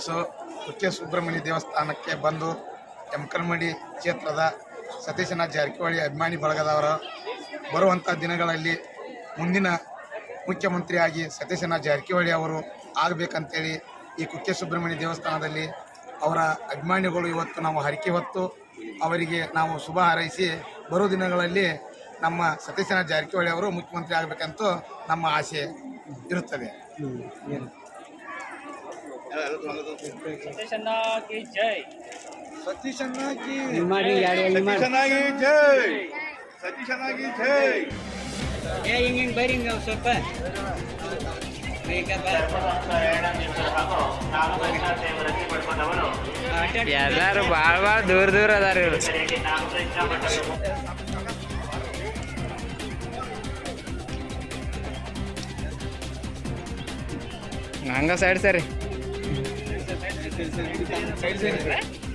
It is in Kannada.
ದಿವಸ ಕುಕ್ಕೆ ಸುಬ್ರಹ್ಮಣ್ಯ ದೇವಸ್ಥಾನಕ್ಕೆ ಬಂದು ಯಮಕಲ್ಮಡಿ ಕ್ಷೇತ್ರದ ಸತೀಶನ ಜಾರಕಿಹೊಳಿ ಅಭಿಮಾನಿ ಬಳಗದವರು ಬರುವಂಥ ದಿನಗಳಲ್ಲಿ ಮುಂದಿನ ಮುಖ್ಯಮಂತ್ರಿಯಾಗಿ ಸತೀಶನ ಜಾರಕಿಹೊಳಿ ಅವರು ಆಗಬೇಕಂತೇಳಿ ಈ ಕುಕ್ಕೆ ಸುಬ್ರಹ್ಮಣ್ಯ ದೇವಸ್ಥಾನದಲ್ಲಿ ಅವರ ಅಭಿಮಾನಿಗಳು ಇವತ್ತು ನಾವು ಹರಕೆ ಹೊತ್ತು ಅವರಿಗೆ ನಾವು ಶುಭ ಹಾರೈಸಿ ಬರೋ ದಿನಗಳಲ್ಲಿ ನಮ್ಮ ಸತೀಶನ ಜಾರಕಿಹೊಳಿ ಅವರು ಮುಖ್ಯಮಂತ್ರಿ ಆಗಬೇಕಂತೂ ನಮ್ಮ ಆಸೆ ಇರುತ್ತದೆ. ಸತೀಶಣ್ಣ ಕಿ ಜೈ. ಸತೀಶನಾಗಿ ಮಾಡಿ ಯಾರು ಸತೀಶನಾಗಿ ಜೈ. ಸತೀಶನಾಗಿ ಜೈ. ಏ ಹಿಂಗ್ ಹಿಂಗ್ ಬೈರಿ ಹಿಂಗ ಸ್ವಲ್ಪ. ಎಲ್ಲಾರು ಭಾಳ ಭಾಳ ದೂರ ದೂರ ಅದಾರ ಇವ್ರು. ಹಂಗ ಸೈಡ್ ಸರಿ. Side side